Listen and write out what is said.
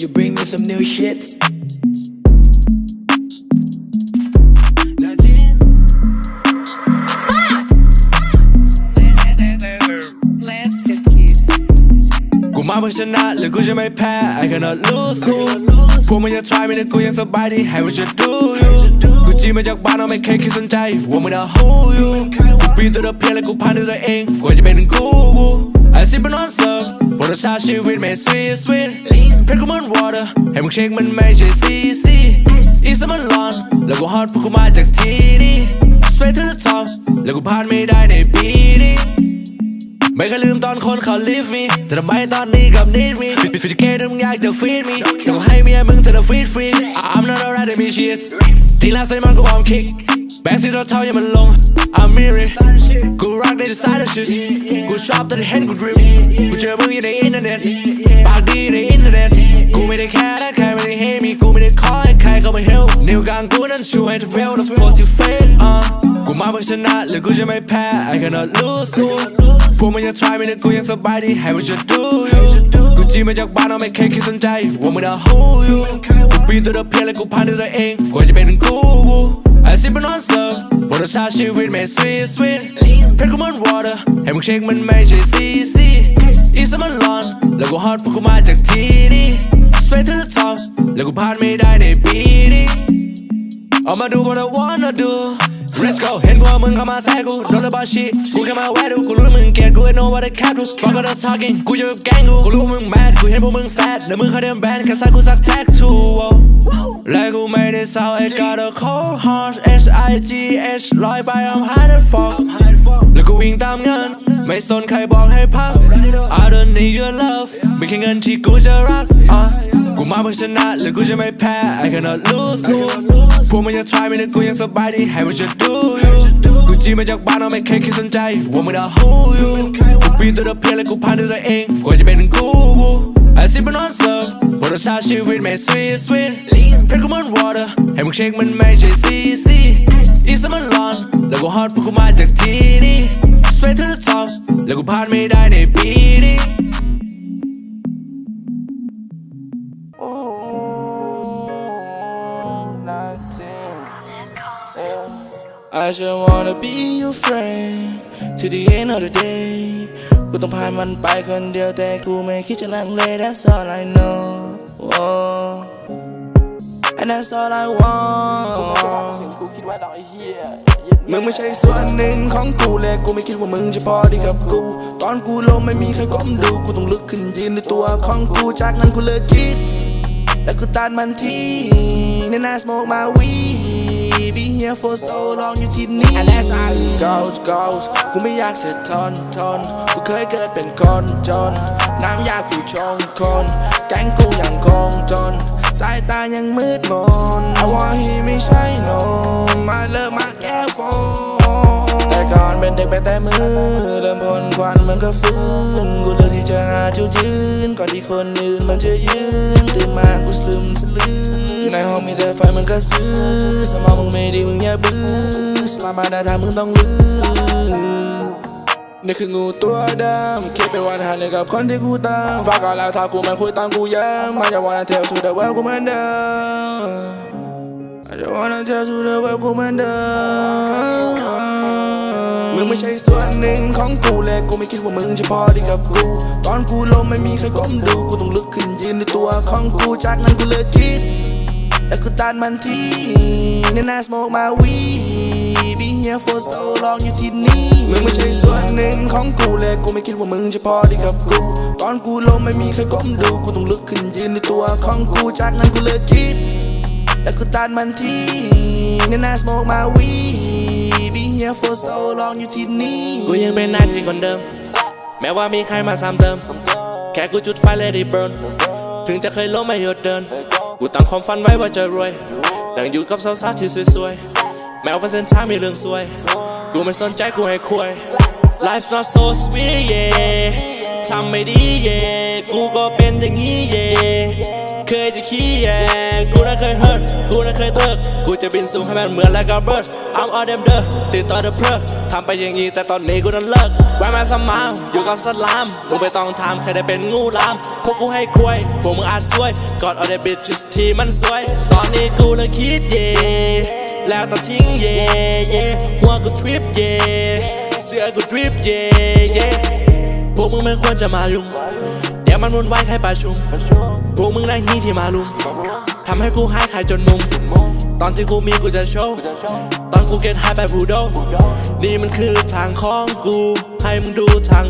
you bring me some new shit? Plastic kiss. กูมาเพื่อชนะหรือกูจะไม่แพ้ I cannot lose พวกมึงจะ try ไม่ได้กูยังสบายดีให้ what you do you กูจีมาจากบ้านเราไม่เคยคิดสนใจว่ามึงจะ who you กูปีนตัวเดิมเพียงและกูผ่านด้วยตัวเองกว่าจะเป็นกู I sip on serve บรสชาติชีวิตไม่ sweet sweet เพชรกูเหมือน water ให้มึงเช็คมันไม่ใช่ CC อีสมันร้อน แล้วกู hot เพราะกูมาจากที่นี่ straight to the top แล้วกูผ่านไม่ได้ในปีนี้ไม่เคยลืมตอนคนเขา leave me แต่ทำไมตอนนี้กับ need me ปิดปิดปิดเกมมึงอยากจะ feed me แต่กูให้เมียมึงเธอจะ feed free I'm not alright to be cheers ทีแล้วใส่มันกูบอม kick แบงค์สีราเท่ายังมันลง I'm m i r r o กูรักใน designer shit กูชอบตอนที่เห็นกู drip กูเจอมึงอยู่ในอินเทอร์เน็ตปากดีในอินเทอร์เน็ตกูไม่ได้แค่ถ้าใครไม่ได้ให้มีกูไม่ได้ขอให้ใครเข้ามา help นิ้วกลางกูนั้นช่วยให้ทุกเพลแล้ว put you fake อะกูมาเพื่อชนะหรือกูจะไม่แพ้ I cannot lose พวกมึงจะ try ไม่ได้กูยังสบายดีให้ what you do you กูจีมาจากบ้านเราไม่เคยคิดสนใจว่ามึงจะ who you กูปีนตัวเดิมเพียงและกูผ่านด้วยตัวเองกว่าจะเป็นกู I sip on serve บรสชาชีวิตไม่ sweet sweet เพชรกูเหมือน water ให้มึงเช็คมันไม่ใช่ CC อีสมันร้อน แล้วกู hot เพราะกูมาจากที่นี่ straight to the top แล้วกูผ่านไม่ได้ในปีนี้เอามาดู what I wanna do Let's go เห็นพวกมึงเข้ามาแทรกกูโดนระบาดชีกูแค่มาแวะดูกูรู้มึงเกลียดกู I know what I cap ดู Fuck all the talking กูจะแบบแกล้งกูกูรู้มึง mad กูเห็นพวกมึง sad แล้วมึงเขาเดินแบนแค่สักกูสัก tattoo และกูไม่ได้เศร้า I got a cold heart H I G H ลอยไป I'm high as fuck แล้วกูวิ่งตามเงิน ไม่สนใครบอกให้พัก I don't need your love ไม่แค่เงินที่กูจะรักอะกูมาเพื่อชนะหรือกูจะไม่แพ้ I cannot lose พวกมึงจะ try ไม่ได้กูยังสบายดีให้ what you do you กูจีมาจากบ้านเราไม่เคยคิดสนใจว่ามึงจะ who you กูปีนตัวเดิมเพียงและกูผ่านด้วยตัวเองกว่าจะเป็นกู I sip on serve บรสชาติชีวิตไม่ sweet sweet เพชรกูเหมือน water ให้มึงเช็คมันไม่ใช่ CC อีสมันร้อนแล้วกู hot เพราะกูมาจากที่นี่ straight to the top แล้วกูผ่านไม่ได้ในปีนี้ I just wanna be your friend to the end of the day กูต้องผ่านมันไปคนเดียวแต่กูไม่คิดจะลังเล That's all I know oh. And that's all I want กูคิดว่าดอกไอ้เหี้ยมึงไม่ใช่ส่วนหนึ่งของกูและกูไม่คิดว่ามึงจะพอดีกับกู ตอนกูลงไม่มีใครก้มดูกูต้องลุกขึ้นยืนในตัวของกูจากนั้นกูเลิกคิด และกูตัดมันทีในนาสโมกมาวี Be here for so long อยู่ที่นี่ And that's how it goes goes กูไม่อยากจะทนทนกูเคยเกิดเป็นคนจน น้ำยากูชงคน แก๊งกูยังคงจน สายตายังมืดมน I want he ไม่ใช่นมมาเลิกมาแก้ฟงแต่ ก่อนเป็นเด็กไปแต่มือ เริ่มพนควันมันก็ฟื้น กูเลือกที่จะหาจุดยืน ก่อนที่คนอื่นมันจะยืน ตื่นมากูสลืมสลือในห้องมีแต่ไฟมันก็ซื้อ สมองมึงไม่ดีมึงอย่าบื้อสลามาได้ทางมึงต้องลือนี่คืองูตัวดำคิดเป็นวันหันเลยกับคนที่กูตามฝากกันแล้วถ้ากูไม่คุยตามกูย้ำมาจะวันเทลทูเดอะเวลกูเหมือนเดิม I just wanna tell you the way กูเหมือนเดิม มึงไม่ใช่ส่วนหนึ่งของกูและกูไม่คิดว่ามึงจะพอดีกับกู ตอนกูล้มไม่มีใครก้มดูกูต้องลุกขึ้นยืนในตัวของกูจากนั้นกูเลิกคิด และกูตัดมันทีในนาสโมกมาวี Be here for so long อยู่ที่นี่มึงไม่ใช่ส่วนหนึ่งของกูและกูไม่คิดว่ามึงจะพอดีกับกู ตอนกูล้มไม่มีใครก้มดูกูต้องลุกขึ้นยืนในตัวของกูจากนั้นกูเลิกคิด และกูตัดมันทีในนาสโมกมาวี here for so long อยู่ที่นี่ กูยังเป็นนายที่คนเดิม แม้ว่ามีใครมาซ้ำเติม แค่กูจุดไฟเลยได้เบิร์นถึงจะเคยล้มไม่หยุดเดิน กูตั้งความฝันไว้ว่าจะรวยนั่งอยู่กับสาวๆที่สวยๆ แม้ว่าเส้นทางมีเรื่องสวย กูไม่สนใจกูให้คุย Life's not so sweet yeah ทำไม่ดี yeah กูก็เป็นอย่างนี้ yeah เคยจะขี้ yeah กูน่ะเคย hurt กูกูน่ะเคยเติกกูจะบินสูงให้มันเหมือนแลกกับเบิร์ด I'm all them เด้อติดต่อเดอะเพลทำไปอย่างงี้แต่ตอนนี้กูนั้นเลิกแวะมาสมาวอยู่กับสลามมึงไปต้องทำเคยได้เป็นงูลาม พวกกูให้ควยพวกมึงอาจซวยกอด all the bitches ที่มันสวย ตอนนี้กูเลยคิดเย่แล้วตัดทิ้งเย่เย่หัวกูทริปเย่เสื้อกูทริปเย่เย่พวกมึงไม่ควรจะมายุ่งเดี๋ยวมันวุ่นวายใครประชุม พวกมึงนั่งฮีที่มาลุมทำให้กูหายขายจนมุม ตอนที่กูมีกูจะโชว์ ตอนกูเก็ตหายไปบูโดนี่มันคือทางของกู ให้มึงดูทาง